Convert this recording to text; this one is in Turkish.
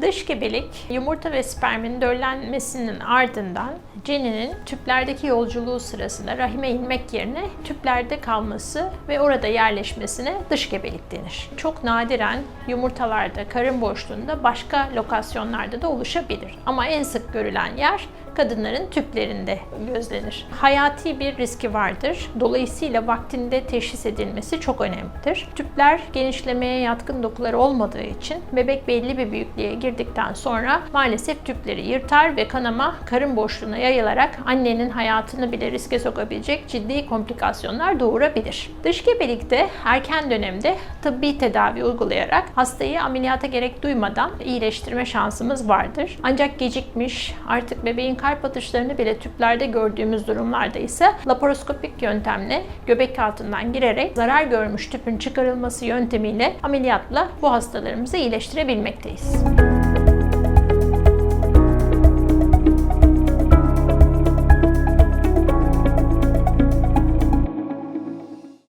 Dış gebelik, yumurta ve spermin döllenmesinin ardından ceninin tüplerdeki yolculuğu sırasında rahime inmek yerine tüplerde kalması ve orada yerleşmesine dış gebelik denir. Çok nadiren yumurtalarda, karın boşluğunda başka lokasyonlarda da oluşabilir. Ama en sık görülen yer kadınların tüplerinde gözlenir. Hayati bir riski vardır. Dolayısıyla vaktinde teşhis edilmesi çok önemlidir. Tüpler genişlemeye yatkın dokular olmadığı için bebek belli bir büyüklüğe girdikten sonra maalesef tüpleri yırtar ve kanama karın boşluğuna yayılarak annenin hayatını bile riske sokabilecek ciddi komplikasyonlar doğurabilir. Dış gebelikte erken dönemde tıbbi tedavi uygulayarak hastayı ameliyata gerek duymadan iyileştirme şansımız vardır. Ancak gecikmiş, artık bebeğin kalp atışlarını bile tüplerde gördüğümüz durumlarda ise laparoskopik yöntemle göbek altından girerek zarar görmüş tüpün çıkarılması yöntemiyle ameliyatla bu hastalarımızı iyileştirebilmekteyiz.